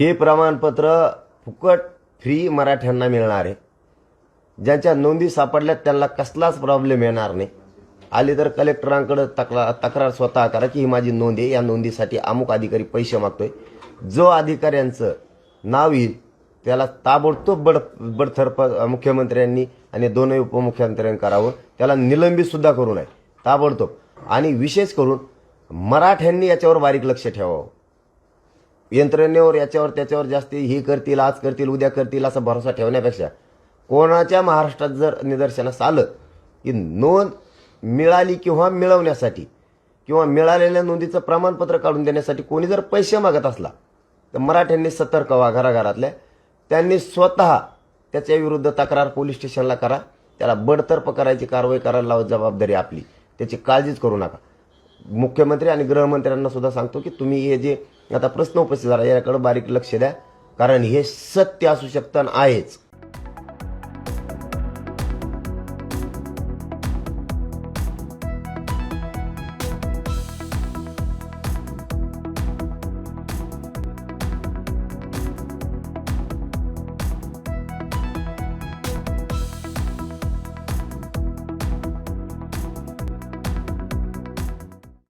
हे प्रमाणपत्र फुकट फ्री मराठ्यांना मिळणार आहे. ज्यांच्या नोंदी सापडल्यात त्यांना कसलाच प्रॉब्लेम येणार नाही. आली तर कलेक्टरांकडे तक्रार तक्रार स्वतः करा की ही माझी नोंद आहे. या नोंदीसाठी अमुक अधिकारी पैसे मागतोय. जो अधिकाऱ्यांचं नाव येईल त्याला ताबडतोब बड बडथरप मुख्यमंत्र्यांनी आणि दोनही उपमुख्यमंत्र्यांनी करावं. त्याला निलंबितसुद्धा करू नये. ताबडतोब. आणि विशेष करून मराठ्यांनी याच्यावर बारीक लक्ष ठेवावं. यंत्रणेवर याच्यावर त्याच्यावर जास्ती हे करतील आज करतील उद्या करतील असा भरोसा ठेवण्यापेक्षा कोणाच्या महाराष्ट्रात जर निदर्शनास आलं की नोंद मिळाली किंवा मिळवण्यासाठी किंवा मिळालेल्या नोंदीचं प्रमाणपत्र काढून देण्यासाठी कोणी जर पैसे मागत असला तर मराठ्यांनी सतर्क व्हा घराघरातल्या. त्यांनी स्वतः त्याच्या विरुद्ध तक्रार पोलीस स्टेशनला करा. त्याला बडतर्फ करायची कारवाई करायला लावत जबाबदारी आपली. त्याची काळजीच करू नका. मुख्यमंत्री आणि गृहमंत्र्यांना सुद्धा सांगतो की तुम्ही हे जे आता प्रश्न उपस्थित झाला याकडे बारीक लक्ष द्या. कारण हे सत्य असू शकतं आहेच.